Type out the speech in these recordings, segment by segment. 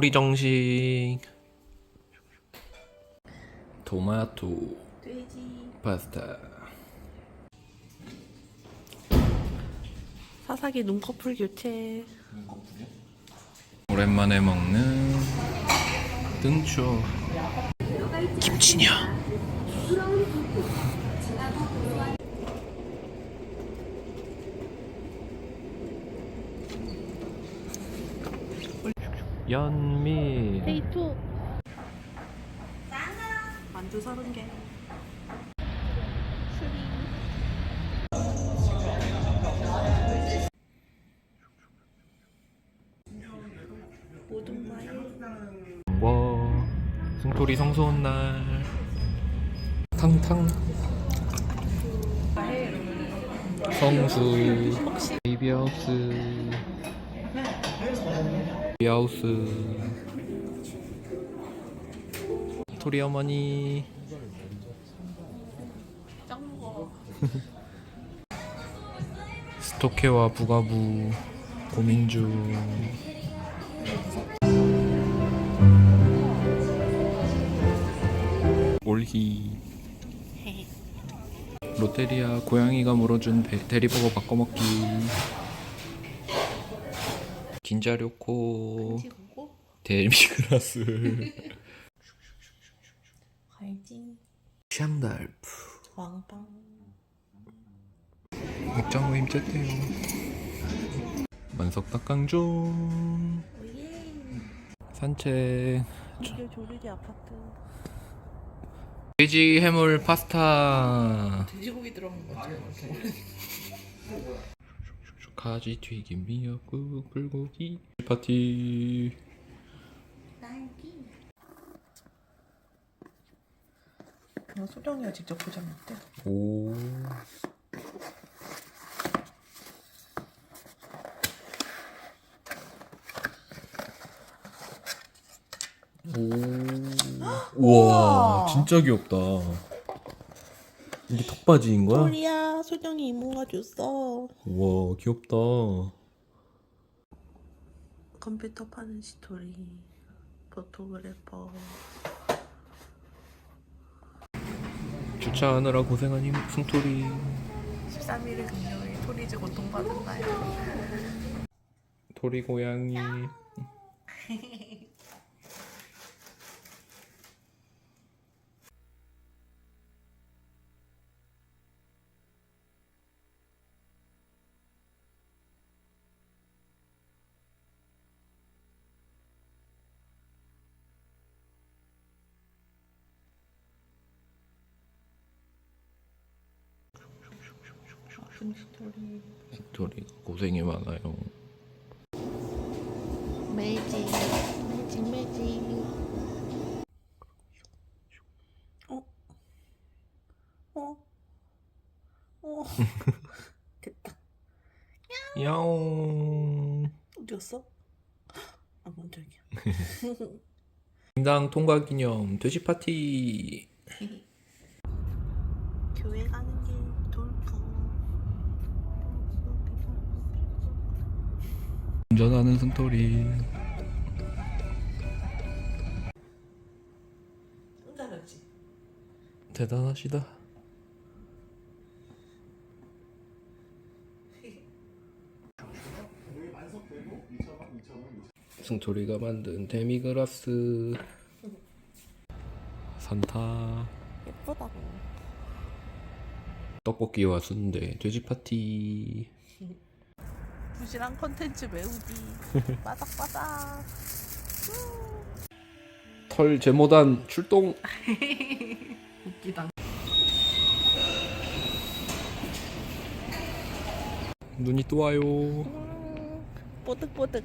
우리 정식. 토마토. 돼지. 파스타. 사사기 눈꺼풀 교체. 오랜만에 먹는 등초. 김치냐 연미. 데이투 만두 서른 개. 모든 과일 와 승토리 성소온 날. 탕탕. 성수 베이비하우스 베이 비하우스. 토리 어머니. 스토케와 부가부 고민 중. 올희 롯데리아 고양이가 물어준 배- 대리버거 바꿔먹기 긴자료코 치고 데미그라스. 갈진 샹달프. 왕빵. 목장모 힘쨌대요. 만석 닭강정. 오예. 산책 이게 조르지 아파트. 돼지 해물 파스타. 돼지고기 들어간 거 같아요 가지 튀김 미역국 불고기 파티. 딸기. 이거 소정이가 직접 포장했대. 오. 오. 우와, 진짜 귀엽다. 이게 턱바지인 거야? 소리야 소정이 이모가 줬어 우와, 귀엽다. 컴퓨터 파는 스토리 포토그래퍼 주차하느라 고생한 힘 승토리. 13일 금요일 토리즈 고통받은다요 토리 고양이. 아픈 스토리 토리 고생이 많아요. 매직 매직 매직 어? 어? 어? 됐다 야옹. 어디였어? 아 깜짝이야 인당 통과 기념 돼지 파티. 교회 가는 길 돌풍 운전하는. 또 잘하지 대단하시다. 승토리가 만든 데미그라스. 산타. 예쁘다고. 떡볶이와 순대 돼지 파티 부실한 컨텐츠 메우기. 바삭바삭. 털 제모단 출동. 웃기다. 눈이 또 와요. 음, 뽀득뽀득.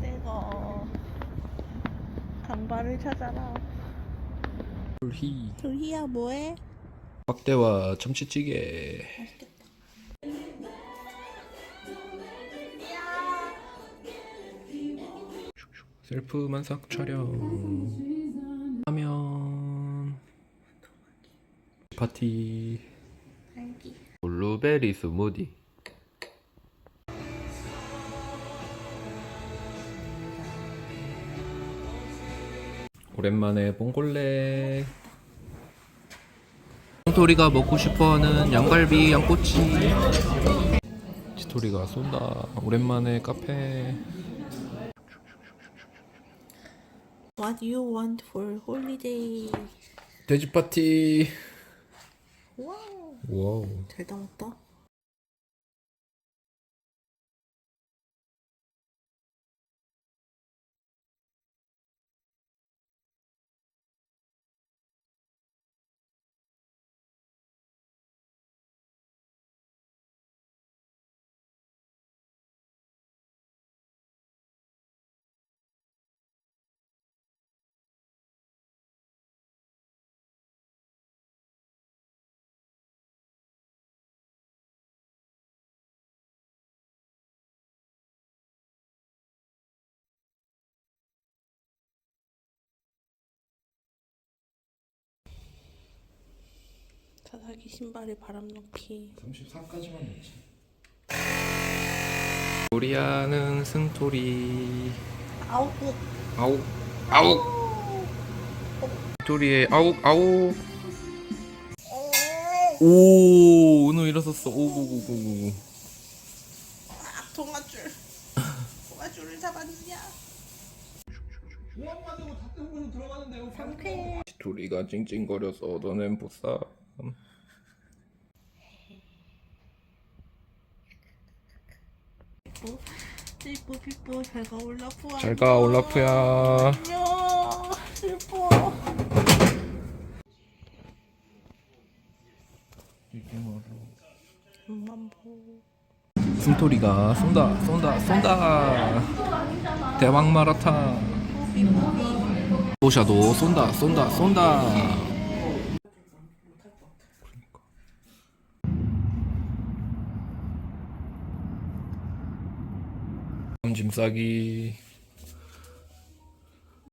새거 강바를 찾아라. 불희. 조희야 뭐해? 막대와 참치찌개. 맛있겠다 셀프 만삭 촬영 하면 파티. 블루베리 스무디. 오랜만에 봉골레. 토리가 먹고 싶어하는 양갈비 양꼬치. 치토리가 쏜다. 오랜만에 카페. What you want for holiday? 돼지 파티 와우. 와우 잘 담았다. 사사기 신발에 바람 넣기. 33까지만 넣지 우리아는 승토리. 아홉. 아욱 아욱 토리의 아욱 아욱 오 오늘 일어섰어. 오구구구구 아, 동아줄. 동아줄을 잡았느냐? 토리가 찡찡거려서 얻어낸 보쌈 삐뽀 삐뽀 잘가 올라프야. 잘가 올라프야 안녕. 삐뽀. 엄만 보. 승토리가 쏜다 쏜다 쏜다 대왕 마라탕 보샤도 쏜다 쏜다 쏜다 engines, Augie.